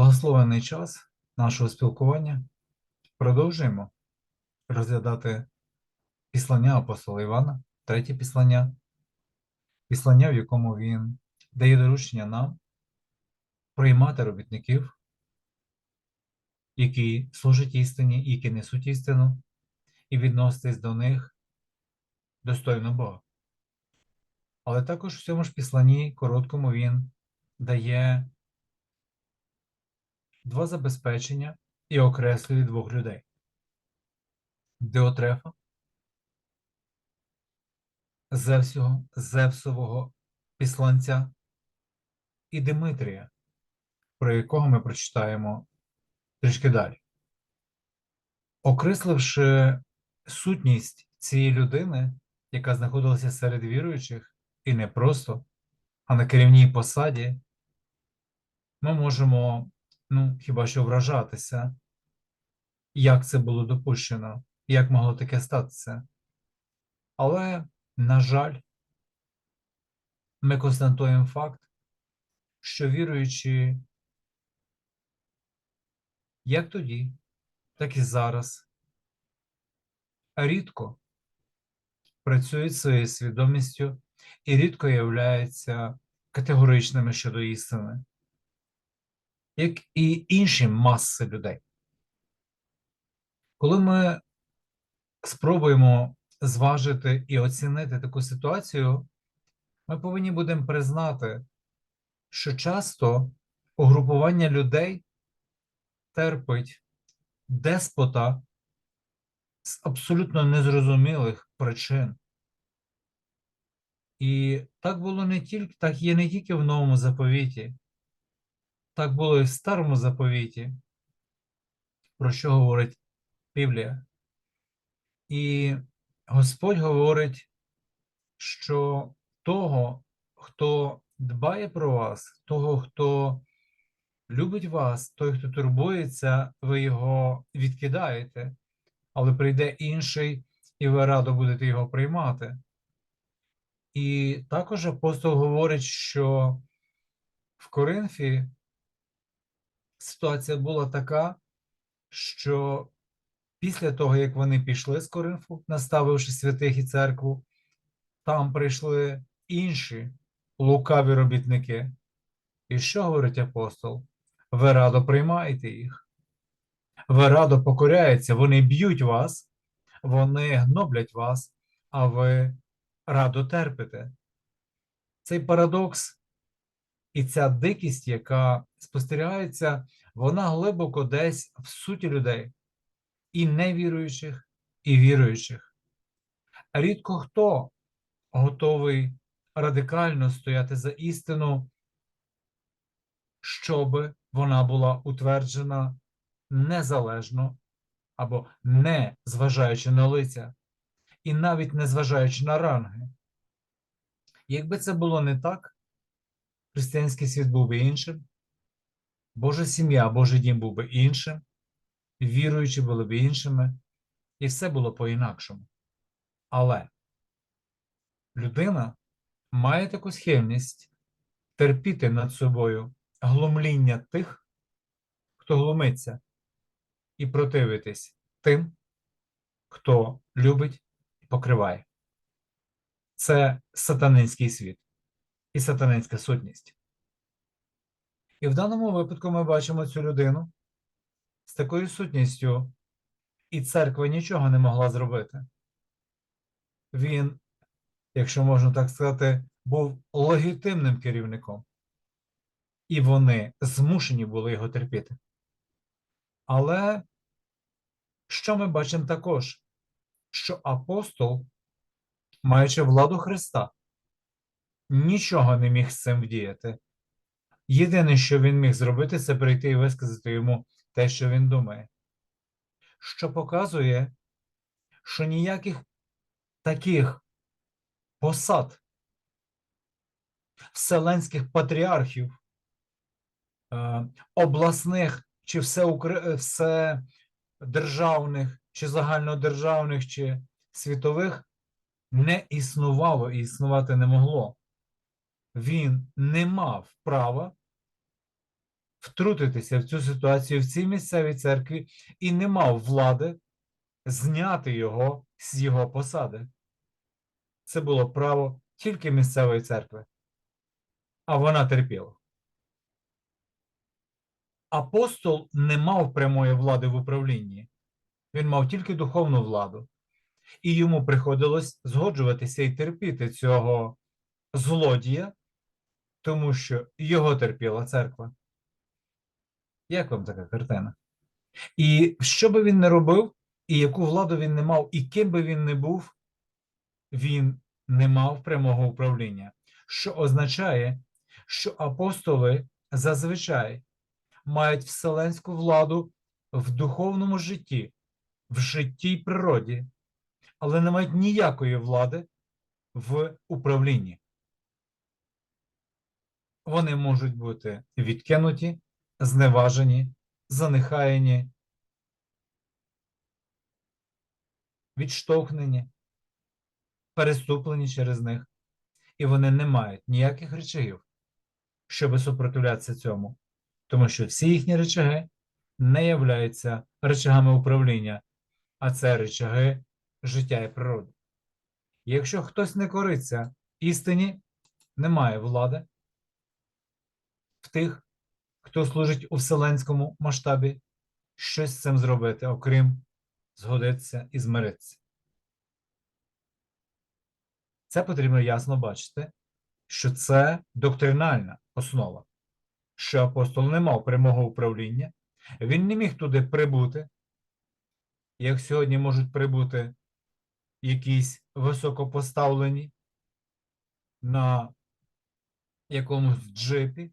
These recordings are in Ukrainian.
благословений час нашого спілкування. Продовжуємо розглядати післання апостола Івана, третє післання, післання, в якому він дає доручення нам приймати робітників, які служать істині, які несуть істину, і відноситись до них достойно Бога. Але також в цьому ж післанні короткому він дає два забезпечення і окреслює двох людей: Деотрефа, Зевсього, Зевсового післанця і Димитрія, про якого ми прочитаємо трішки далі. Окресливши сутність цієї людини, яка знаходилася серед віруючих, і не просто, а на керівній посаді, ми можемо ну, хіба що вражатися, як це було допущено, як могло таке статися. Але, на жаль, ми констатуємо факт, що віруючи як тоді, так і зараз, рідко працюють своєю свідомістю і рідко являються категоричними щодо істини як і інші маси людей. Коли ми спробуємо зважити і оцінити таку ситуацію, ми повинні будемо признати, що часто угрупування людей терпить деспота з абсолютно незрозумілих причин. І так було не тільки, так є не тільки в новому заповіті, так було і в старому заповіті, про що говорить Біблія. І Господь говорить, що того, хто дбає про вас, того, хто любить вас, той, хто турбується, ви його відкидаєте, але прийде інший, і ви радо будете його приймати. І також апостол говорить, що в Коринфі ситуація була така, що після того, як вони пішли з Коринфу, наставивши святих і церкву, там прийшли інші лукаві робітники. І що говорить апостол? Ви радо приймаєте їх. Ви радо покоряєтеся, вони б'ють вас, вони гноблять вас, а ви радо терпите. Цей парадокс і ця дикість, яка спостерігається, вона глибоко десь в суті людей, і невіруючих, і віруючих. Рідко хто готовий радикально стояти за істину, щоб вона була утверджена незалежно або не зважаючи на лиця, і навіть не зважаючи на ранги. Якби це було не так, християнський світ був би іншим, Божа сім'я, Божий дім був би іншим, віруючі були б іншими, і все було по-інакшому. Але людина має таку схильність терпіти над собою глумління тих, хто глумиться, і противитись тим, хто любить і покриває. Це сатанинський світ і сатанинська сутність. І в даному випадку ми бачимо цю людину з такою сутністю, і церква нічого не могла зробити. Він, якщо можна так сказати, був легітимним керівником, і вони змушені були його терпіти. Але що ми бачимо також? Що апостол, маючи владу Христа, нічого не міг з цим вдіяти. Єдине, що він міг зробити, це прийти і висказати йому те, що він думає. Що показує, що ніяких таких посад вселенських патріархів, е, обласних чи вседержавних, чи загальнодержавних, чи світових не існувало і існувати не могло. Він не мав права втрутитися в цю ситуацію в цій місцевій церкві і не мав влади зняти його з його посади. Це було право тільки місцевої церкви, а вона терпіла. Апостол не мав прямої влади в управлінні, він мав тільки духовну владу, і йому приходилось згоджуватися і терпіти цього злодія, тому що його терпіла церква. Як вам така картина? І що би він не робив, і яку владу він не мав, і ким би він не був, він не мав прямого управління, що означає, що апостоли зазвичай мають вселенську владу в духовному житті, в житті й природі, але не мають ніякої влади в управлінні. Вони можуть бути відкинуті, зневажені, занехаяні, відштовхнені, переступлені через них, і вони не мають ніяких речагів, щоб супротивлятися цьому, тому що всі їхні речаги не являються речагами управління, а це речаги життя і природи. Якщо хтось не кориться істині, немає влади в тих, хто служить у вселенському масштабі, щось з цим зробити, окрім згодитися і змиритися. Це потрібно ясно бачити, що це доктринальна основа, що апостол не мав прямого управління, він не міг туди прибути, як сьогодні можуть прибути якісь високопоставлені на якомусь джипі,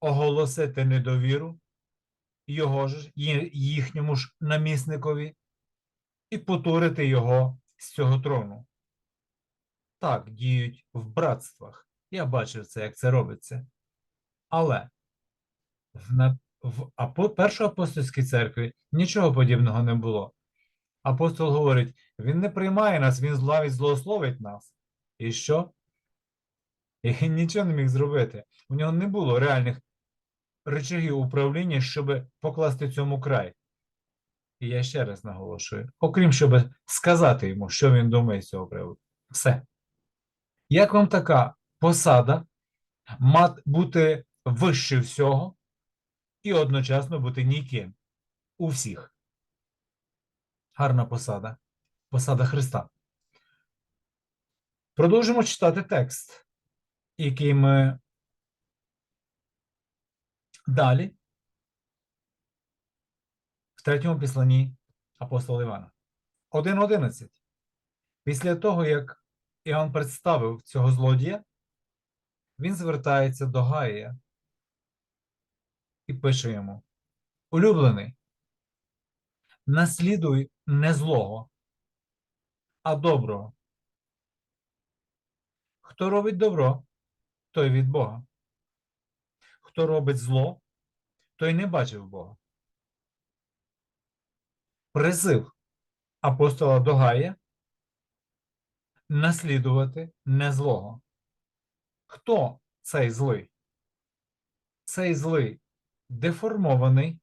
оголосити недовіру його ж їхньому ж намісникові і потурити його з цього трону. Так діють в братствах. Я бачив це, як це робиться. Але в, в апо, першоапостольській церкві нічого подібного не було. Апостол говорить: він не приймає нас, він злавить, злословить нас. І що? І нічого не міг зробити. У нього не було реальних речагів управління, щоб покласти цьому край. І я ще раз наголошую: окрім щоб сказати йому, що він думає з цього приводу. Все. Як вам така посада бути вище всього і одночасно бути ніким у всіх? Гарна посада. Посада Христа. Продовжимо читати текст, який ми далі в третьому післанні апостола Івана. 1.11. Після того, як Іоанн представив цього злодія, він звертається до Гаїя і пише йому: Улюблений, наслідуй не злого, а доброго. Хто робить добро, той від Бога. Хто робить зло, той не бачив Бога. Призив апостола до Гая наслідувати не злого. Хто цей злий? Цей злий деформований,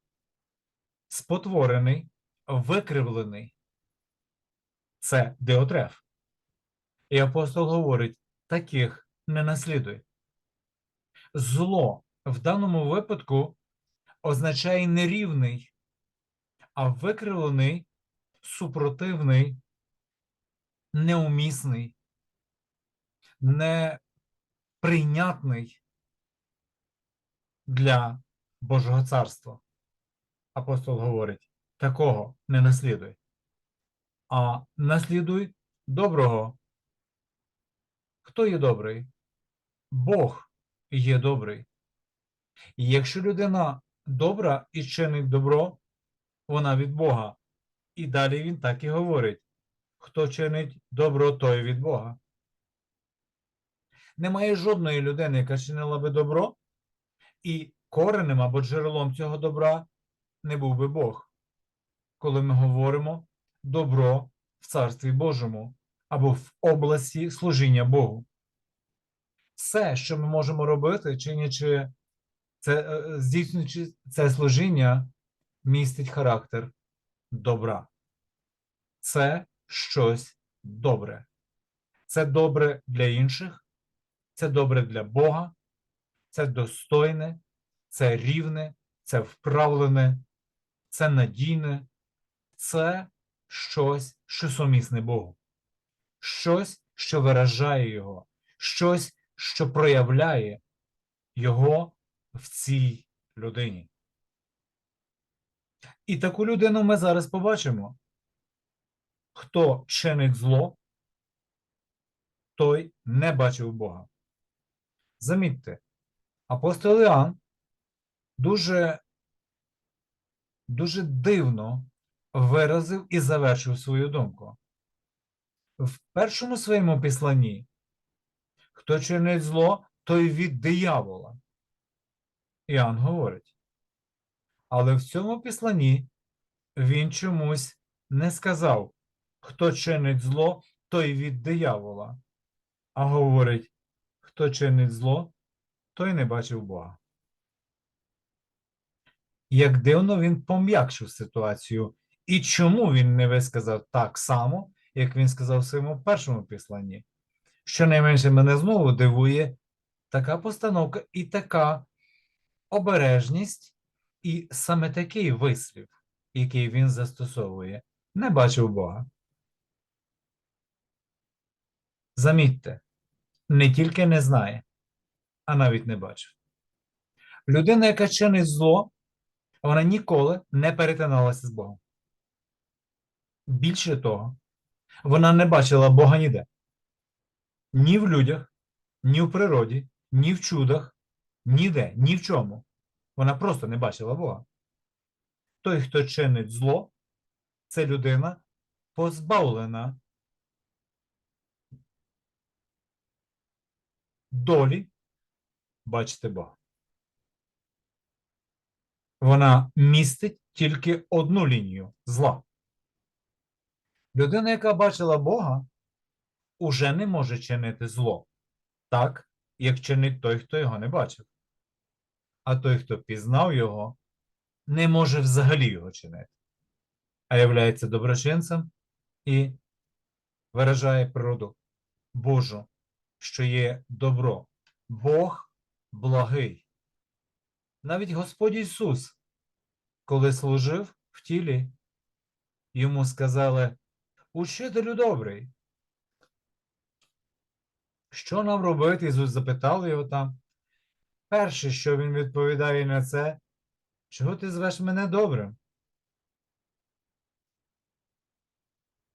спотворений, викривлений. Це Деотреф. І апостол говорить: таких не наслідуй. Зло в даному випадку означає нерівний, а викривлений, супротивний, неумісний, неприйнятний для Божого царства. Апостол говорить: такого не наслідуй, а наслідуй доброго. Хто є добрий? Бог є добрий. І якщо людина добра і чинить добро, вона від Бога. І далі він так і говорить: хто чинить добро, той від Бога. Немає жодної людини, яка чинила би добро, і коренем або джерелом цього добра не був би Бог. Коли ми говоримо добро в Царстві Божому або в області служіння Богу. Все, що ми можемо робити, чинячи це, е, здійснюючи це служіння, містить характер добра. Це щось добре. Це добре для інших, це добре для Бога, це достойне, це рівне, це вправлене, це надійне, це щось, що сумісне Богу, щось, що виражає Його, щось, що проявляє Його в цій людині. І таку людину ми зараз побачимо. Хто чинить зло, той не бачив Бога. Замітьте, апостол Іоанн дуже, дуже дивно виразив і завершив свою думку. В першому своєму післанні, хто чинить зло, той від диявола. Іоанн говорить. Але в цьому післанні він чомусь не сказав, хто чинить зло, той від диявола, а говорить, хто чинить зло, той не бачив Бога. Як дивно він пом'якшив ситуацію, і чому він не висказав так само, як він сказав в своєму першому післанні? Щонайменше мене знову дивує така постановка і така обережність, і саме такий вислів, який він застосовує, не бачив Бога. Замітьте, не тільки не знає, а навіть не бачив. Людина, яка чинить зло, вона ніколи не перетиналася з Богом. Більше того, вона не бачила Бога ніде. Ні в людях, ні в природі, ні в чудах, ніде, ні в чому. Вона просто не бачила Бога. Той, хто чинить зло, це людина позбавлена долі бачити Бога. Вона містить тільки одну лінію зла. Людина, яка бачила Бога, уже не може чинити зло, так, як чинить той, хто його не бачив. А той, хто пізнав його, не може взагалі його чинити, а являється доброчинцем і виражає природу Божу, що є добро. Бог благий. Навіть Господь Ісус, коли служив в тілі, йому сказали: Учителю добрий. Що нам робити? Ісус запитав його там. Перше, що він відповідає на це, чого ти звеш мене добрим?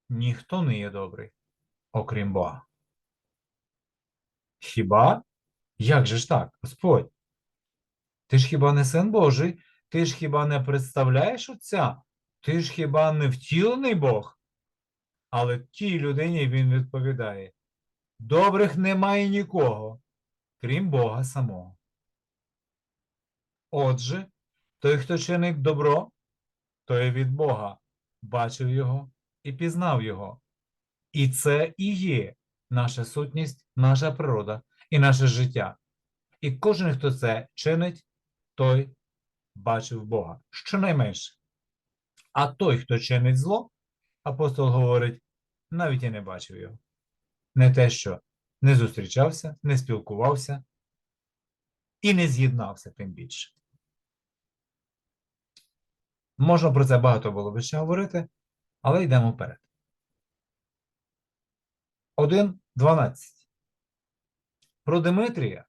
Ніхто не є добрий, окрім Бога. Хіба? Як же ж так, Господь? Ти ж хіба не син Божий? Ти ж хіба не представляєш Отця? Ти ж хіба не втілений Бог? Але тій людині він відповідає: добрих немає нікого, крім Бога самого. Отже, той, хто чинить добро, той від Бога, бачив його і пізнав його. І це і є наша сутність, наша природа і наше життя. І кожен, хто це чинить, той бачив Бога, щонайменше. А той, хто чинить зло, апостол говорить, навіть і не бачив його. Не те, що не зустрічався, не спілкувався і не з'єднався тим більше. Можна про це багато було би ще говорити, але йдемо вперед. 1.12. Про Димитрія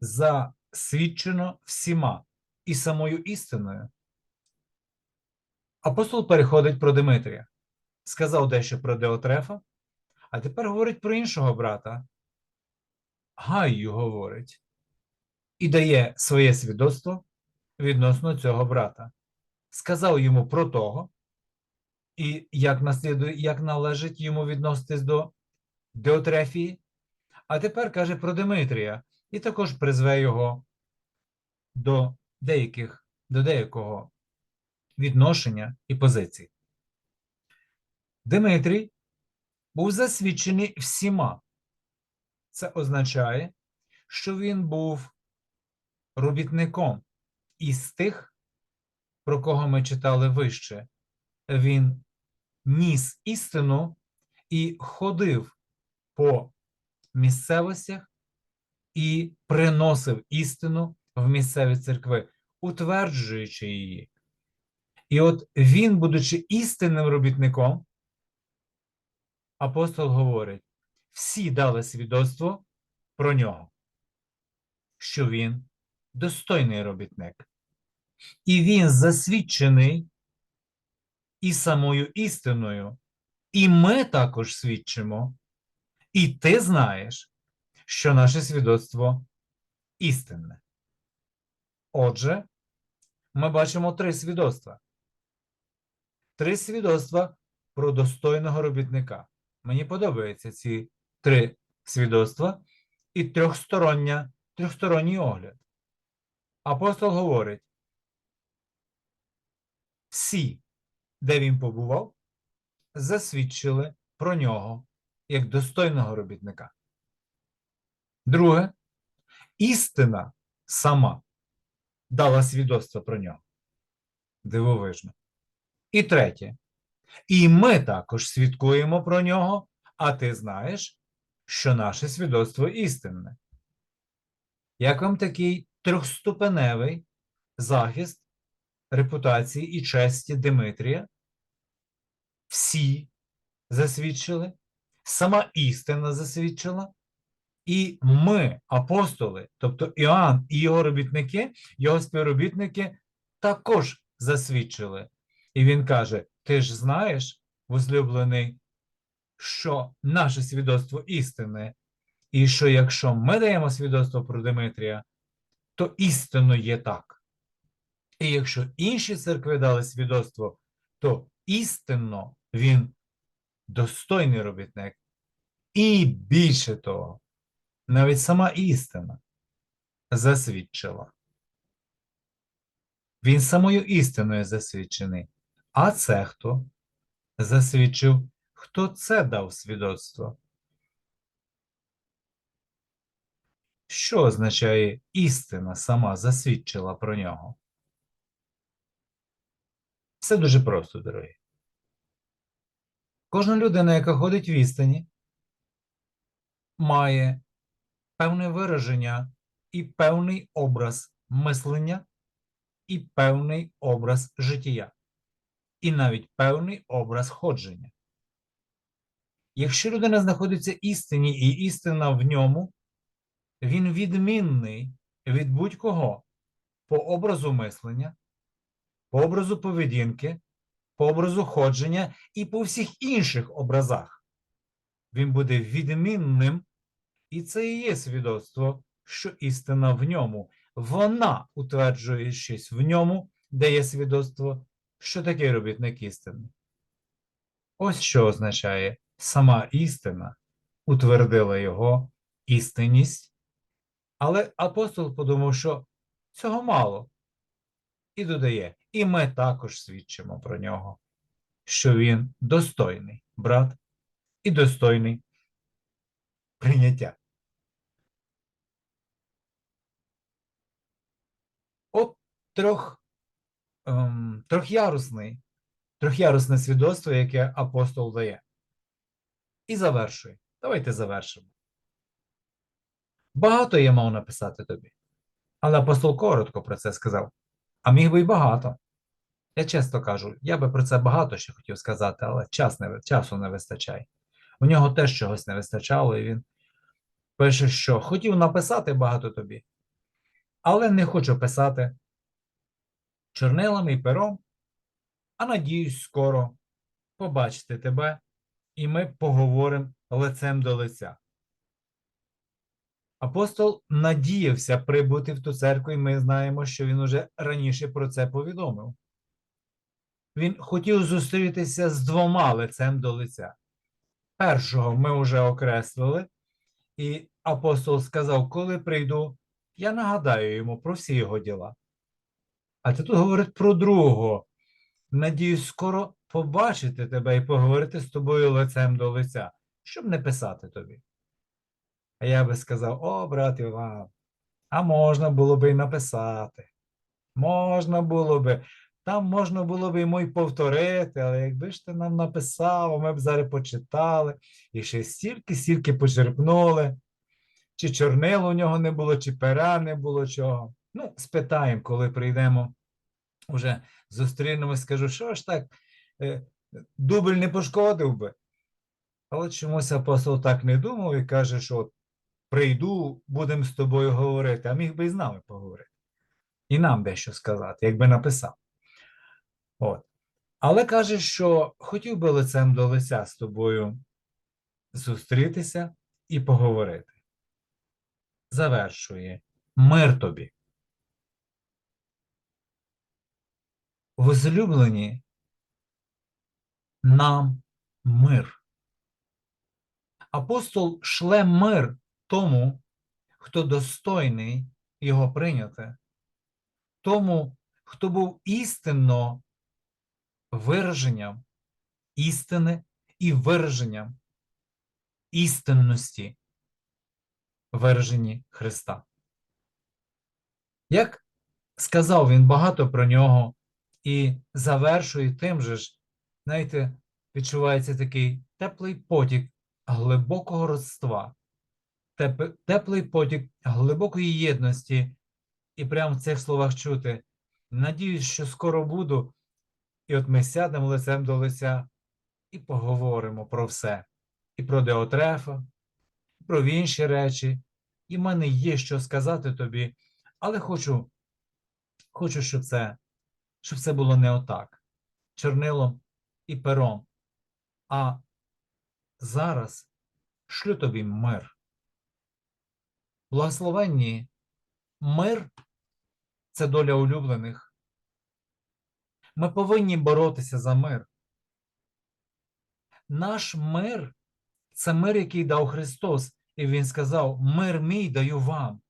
засвідчено всіма і самою істиною. Апостол переходить про Димитрія. Сказав дещо про Деотрефа, а тепер говорить про іншого брата. Гайю говорить і дає своє свідоцтво відносно цього брата. Сказав йому про того, і як наслідує, як належить йому відноситись до Деотрефії, а тепер каже про Димитрія, і також призве його до деяких, до деякого відношення і позицій. Димитрій був засвідчений всіма. Це означає, що він був робітником із тих, про кого ми читали вище. Він ніс істину і ходив по місцевостях і приносив істину в місцеві церкви, утверджуючи її. І от він, будучи істинним робітником, апостол говорить: всі дали свідоцтво про нього, що він достойний робітник. І він засвідчений і самою істиною, і ми також свідчимо, і ти знаєш, що наше свідоцтво істинне. Отже, ми бачимо три свідоцтва. Три свідоцтва про достойного робітника. Мені подобаються ці три свідоцтва і трьохстороння, трьохсторонній огляд. Апостол говорить: всі, де він побував, засвідчили про нього як достойного робітника. Друге, істина сама дала свідоцтво про нього. Дивовижно. І третє. І ми також свідкуємо про нього, а ти знаєш, що наше свідоцтво істинне. Як вам такий трьохступеневий захист репутації і честі Димитрія? Всі засвідчили, сама істина засвідчила, і ми, апостоли, тобто Іоанн і його робітники, його співробітники, також засвідчили. І він каже: Ти ж знаєш, возлюблений, що наше свідоцтво істинне, і що якщо ми даємо свідоцтво про Димитрія, то істинно є так. І якщо інші церкви дали свідоцтво, то істинно він достойний робітник. І більше того, навіть сама істина засвідчила. Він самою істиною засвідчений. А це хто? Засвідчив, хто це дав свідоцтво? Що означає істина сама засвідчила про нього? Все дуже просто, дорогі. Кожна людина, яка ходить в істині, має певне вираження і певний образ мислення, і певний образ життя, і навіть певний образ ходження. Якщо людина знаходиться істині і істина в ньому, він відмінний від будь-кого по образу мислення, по образу поведінки, по образу ходження і по всіх інших образах. Він буде відмінним, і це і є свідоцтво, що істина в ньому. Вона утверджує щось в ньому, де є свідоцтво, що таке робітник істини. Ось що означає сама істина утвердила його істинність. Але апостол подумав, що цього мало. І додає, і ми також свідчимо про нього, що він достойний брат і достойний прийняття. От трьох, ем, трьохярусний, трьохярусне свідоцтво, яке апостол дає. І завершує. Давайте завершимо. Багато я мав написати тобі. Але апостол коротко про це сказав. А міг би й багато. Я чесно кажу, я би про це багато ще хотів сказати, але час не, часу не вистачає. У нього теж чогось не вистачало, і він пише, що хотів написати багато тобі, але не хочу писати чорнилами і пером, а надіюсь скоро побачити тебе, і ми поговоримо лицем до лиця. Апостол надіявся прибути в ту церкву, і ми знаємо, що він уже раніше про це повідомив. Він хотів зустрітися з двома лицем до лиця. Першого ми вже окреслили, і апостол сказав: коли прийду, я нагадаю йому про всі його діла. А тут говорить про другого. Надіюсь, скоро побачити тебе і поговорити з тобою лицем до лиця, щоб не писати тобі. А я би сказав: О, брат Іван, А можна було би й написати. Можна було би. Там можна було б йому й повторити, але якби ж ти нам написав, ми б зараз почитали і ще стільки, стільки почерпнули. Чи чорнило у нього не було, чи пера не було чого. Ну, спитаємо, коли прийдемо, вже зустрінемось, скажу, що ж так, е, дубль не пошкодив би. Але чомусь апостол так не думав і каже, що прийду, будемо з тобою говорити, а міг би і з нами поговорити. І нам дещо сказати, якби написав. От. Але каже, що хотів би лицем до лиця з тобою зустрітися і поговорити. Завершує мир тобі. Возлюблені нам мир. Апостол шле мир тому, хто достойний його прийняти, тому, хто був істинно вираженням істини і вираженням істинності виражені Христа. Як сказав він багато про нього і завершує тим же ж, знаєте, відчувається такий теплий потік глибокого родства, теплий потік глибокої єдності, і прямо в цих словах чути. Надіюсь, що скоро буду, і от ми сядемо лицем до лиця і поговоримо про все. І про Деотрефа, і про інші речі. І в мене є що сказати тобі, але хочу, хочу, щоб це, щоб це було не отак, чорнилом і пером. А зараз шлю тобі мир. Благословенні мир це доля улюблених. Ми повинні боротися за мир. Наш мир це мир, який дав Христос. І Він сказав: Мир мій даю вам.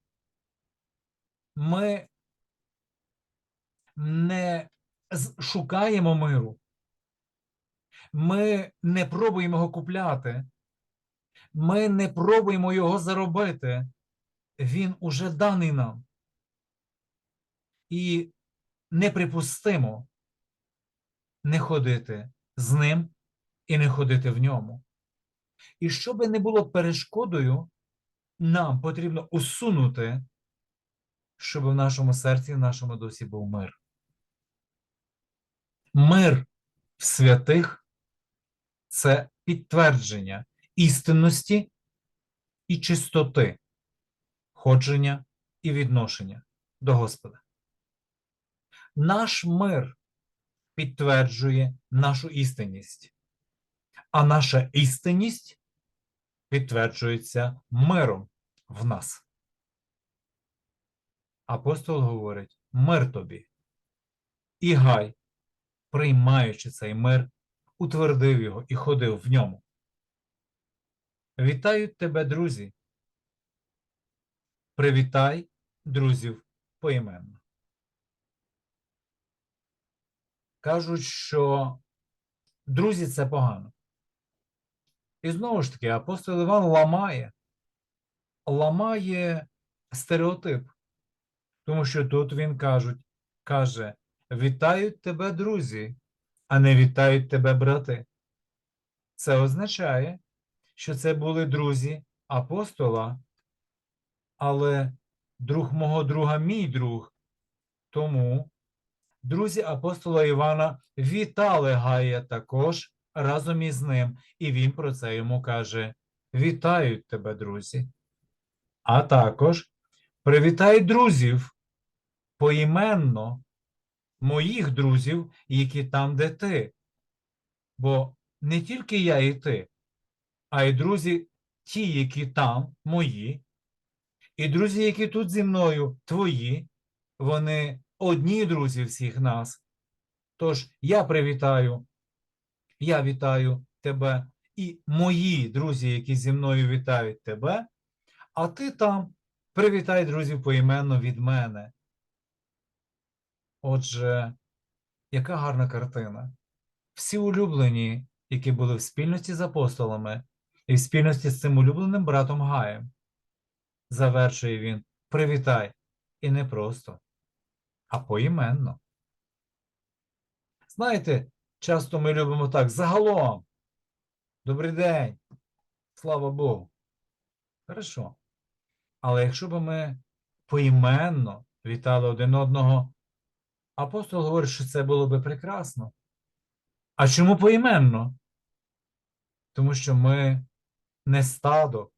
Ми не шукаємо миру. Ми не пробуємо його купляти. Ми не пробуємо його заробити. Він уже даний нам. І неприпустимо не ходити з ним і не ходити в ньому. І щоб не було перешкодою, нам потрібно усунути, щоб в нашому серці, в нашому дусі був мир. Мир в святих це підтвердження істинності і чистоти, ходження і відношення до Господа. Наш мир підтверджує нашу істинність, а наша істинність підтверджується миром в нас. Апостол говорить: мир тобі. І Гай, приймаючи цей мир, утвердив його і ходив в ньому. Вітають тебе, друзі. Привітай друзів поіменно. Кажуть, що друзі це погано. І знову ж таки, апостол Іван ламає, ламає стереотип. Тому що тут він кажуть, каже: вітають тебе, друзі, а не вітають тебе брати. Це означає, що це були друзі апостола, але друг мого друга мій друг. Тому друзі апостола Івана вітали Гая також разом із ним, і він про це йому каже: Вітають тебе, друзі. А також привітай друзів поіменно, моїх друзів, які там, де ти. Бо не тільки я і ти, а й друзі, ті, які там, мої, і друзі, які тут зі мною, твої, вони одні друзі всіх нас. Тож я привітаю, я вітаю тебе і мої друзі, які зі мною вітають тебе, а ти там привітай друзів поіменно від мене. Отже, яка гарна картина. Всі улюблені, які були в спільності з апостолами, і в спільності з цим улюбленим братом Гаєм. Завершує він привітай. І не просто, а поіменно. Знаєте, часто ми любимо так загалом. Добрий день. Слава Богу. Хорошо. Але якщо б ми поіменно вітали один одного, апостол говорить, що це було би прекрасно. А чому поіменно? Тому що ми не стадо,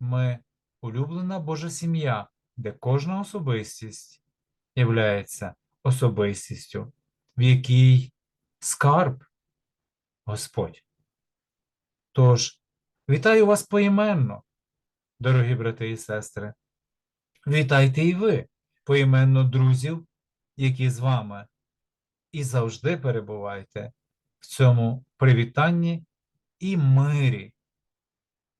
ми улюблена Божа сім'я, де кожна особистість являється особистістю, в якій скарб Господь. Тож, вітаю вас поіменно, дорогі брати і сестри. Вітайте і ви поіменно друзів, які з вами, і завжди перебувайте в цьому привітанні і мирі.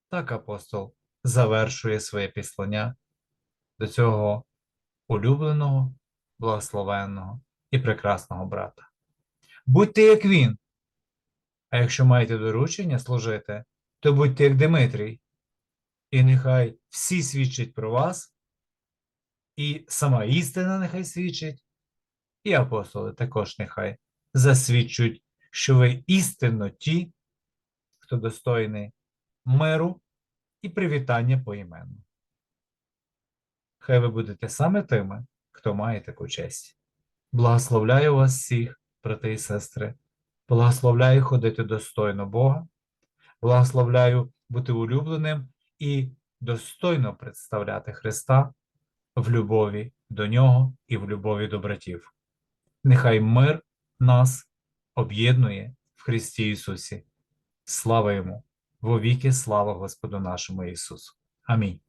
Так апостол завершує своє післання до цього улюбленого, благословенного і прекрасного брата. Будьте як він. А якщо маєте доручення служити, то будьте як Димитрій. І нехай всі свідчать про вас, і сама істина нехай свідчить, і апостоли також нехай засвідчують, що ви істинно ті, хто достойний миру і привітання поіменно. Хай ви будете саме тими, хто має таку честь. Благословляю вас всіх, брати і сестри. Благословляю ходити достойно Бога, благословляю бути улюбленим і достойно представляти Христа в любові до Нього і в любові до братів. Нехай мир нас об'єднує в Христі Ісусі. Слава Йому! Вовіки слава Господу нашому Ісусу. Амінь.